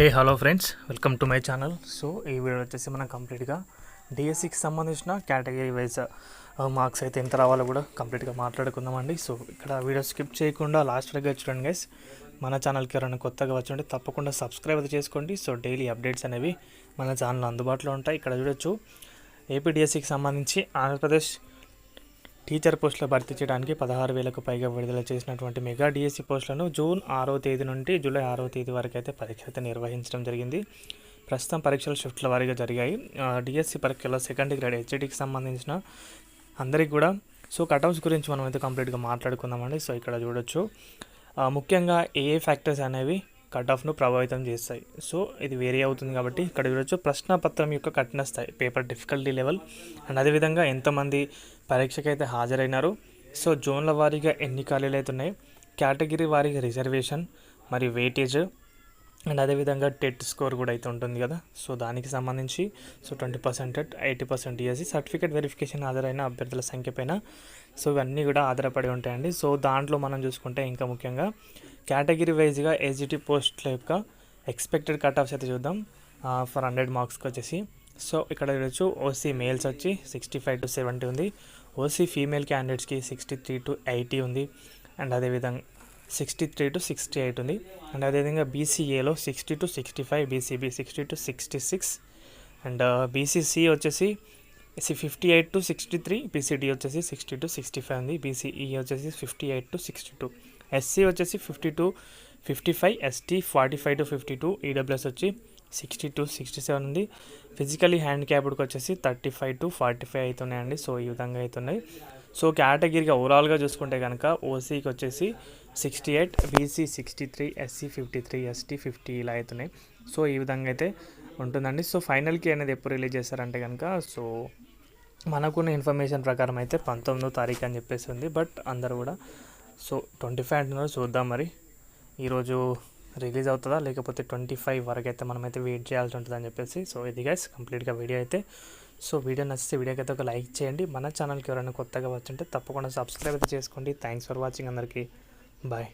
Hey hello friends welcome to my channel so ఈ video వచ్చేసి మనం కంప్లీట్గా డిఎస్సికి సంబంధించిన కేటగిరీ వైజ్ మార్క్స్ అయితే ఎంత రావాలో కూడా కంప్లీట్గా మాట్లాడుకుందామండి. సో ఇక్కడ వీడియో స్కిప్ చేయకుండా లాస్ట్ వరకు చూడండి గైస్ మన ఛానల్కి ఎవరైనా కొత్తగా వచ్చి తప్పకుండా సబ్స్క్రైబ్ అయితే చేసుకోండి. సో డైలీ అప్డేట్స్ అనేవి మన ఛానల్ అందుబాటులో ఉంటాయి. ఇక్కడ చూడొచ్చు. ఏపీ డిఎస్సికి సంబంధించి ఆంధ్రప్రదేశ్ టీచర్ పోస్టులు భర్తీ చేయడానికి పదహారు వేలకు పైగా విడుదల చేసినటువంటి మెగా డిఎస్సి పోస్టులను జూన్ ఆరో తేదీ నుండి జూలై ఆరో తేదీ వరకు అయితే పరీక్ష నిర్వహించడం జరిగింది. ప్రస్తుతం పరీక్షలు షిఫ్ట్ల వారీగా జరిగాయి. డిఎస్సి పరీక్షలో సెకండ్ గ్రేడ్ హెచ్డికి సంబంధించిన అందరికి కూడా సో కటౌట్స్ గురించి మనం అయితే కంప్లీట్గా మాట్లాడుకుందామండి. సో ఇక్కడ చూడొచ్చు. ముఖ్యంగా ఏ ఏ ఫ్యాక్టర్స్ అనేవి కట్ ఆఫ్ను ప్రభావితం చేస్తాయి. సో ఇది వేరే అవుతుంది కాబట్టి ఇక్కడ చూడొచ్చు. ప్రశ్నపత్రం యొక్క కఠిన స్థాయి పేపర్ డిఫికల్టీ లెవెల్. అండ్ అదేవిధంగా ఎంతమంది పరీక్షకైతే హాజరైనారు. సో జోన్ల వారీగా ఎన్ని ఖాళీలు అవుతున్నాయి కేటగిరీ వారీగా రిజర్వేషన్ మరియు వెయిటేజ్. అండ్ అదేవిధంగా టెట్ స్కోర్ కూడా అయితే ఉంటుంది కదా. సో దానికి సంబంధించి so twenty percent eighty percent years certificate verification హాజరైన అభ్యర్థుల సంఖ్య పైన. సో ఇవన్నీ కూడా ఆధారపడి ఉంటాయండి. సో దాంట్లో మనం చూసుకుంటే ఇంకా ముఖ్యంగా కేటగిరీ వైజ్గా ఏజిటీ పోస్ట్ల యొక్క ఎక్స్పెక్టెడ్ కట్ ఆఫ్స్ అయితే చూద్దాం. ఫర్ హండ్రెడ్ మార్క్స్కి వచ్చేసి. సో ఇక్కడ చూడొచ్చు ఓసీ మేల్స్ వచ్చి సిక్స్టీ ఫైవ్ టు సెవెంటీ ఉంది. ఓసీ ఫీమేల్ క్యాండిడేట్స్కి సిక్స్టీ త్రీ టు ఎయిటీ ఉంది. అండ్ అదేవిధంగా sixty three to sixty eight ఉంది అండ్ అదేవిధంగా బీసీఏలో sixty to sixty five BCB sixty to sixty six and BCC వచ్చేసి fifty eight to sixty three BCD వచ్చేసి sixty to sixty five ఉంది BCE వచ్చేసి fifty eight to sixty two SC వచ్చేసి fifty to fifty five ST forty five to fifty two EWS వచ్చి sixty to sixty seven ఉంది physically హ్యాండిక్యాప్డ్కి వచ్చేసి thirty five to forty five అవుతున్నాయండి. So ఈ విధంగా అవుతున్నాయి. సో కేటగిరీగా ఓవరాల్గా చూసుకుంటే కనుక ఓసీకి వచ్చేసి sixty eight BC sixty three SC fifty three ST fifty ఇలా అవుతున్నాయి సో ఈ విధంగా అయితే ఉంటుందండి. సో ఫైనల్కి అనేది ఎప్పుడు రిలీజ్ చేస్తారంటే కనుక సో మనకున్న ఇన్ఫర్మేషన్ ప్రకారం అయితే పంతొమ్మిదో తారీఖు అని చెప్పేసి ఉంది. బట్ అందరు కూడా సో ట్వంటీ ఫైవ్ అంటున్నారు. చూద్దాం మరి. ఈరోజు రిలీజ్ అవుతుందా? లేకపోతే ట్వంటీ ఫైవ్ వరకు అయితే మనమైతే వెయిట్ చేయాల్సి ఉంటుంది అని చెప్పేసి. సో ఇది గైస్ కంప్లీట్గా వీడియో అయితే సో వీడియో నచ్చితే వీడియోకి అయితే ఒక లైక్ చేయండి. మన ఛానల్కి ఎవరైనా కొత్తగా వచ్చుంటే తప్పకుండా సబ్స్క్రైబ్ అయితే చేసుకోండి. థ్యాంక్స్ ఫర్ వాచింగ్ అందరికీ. బాయ్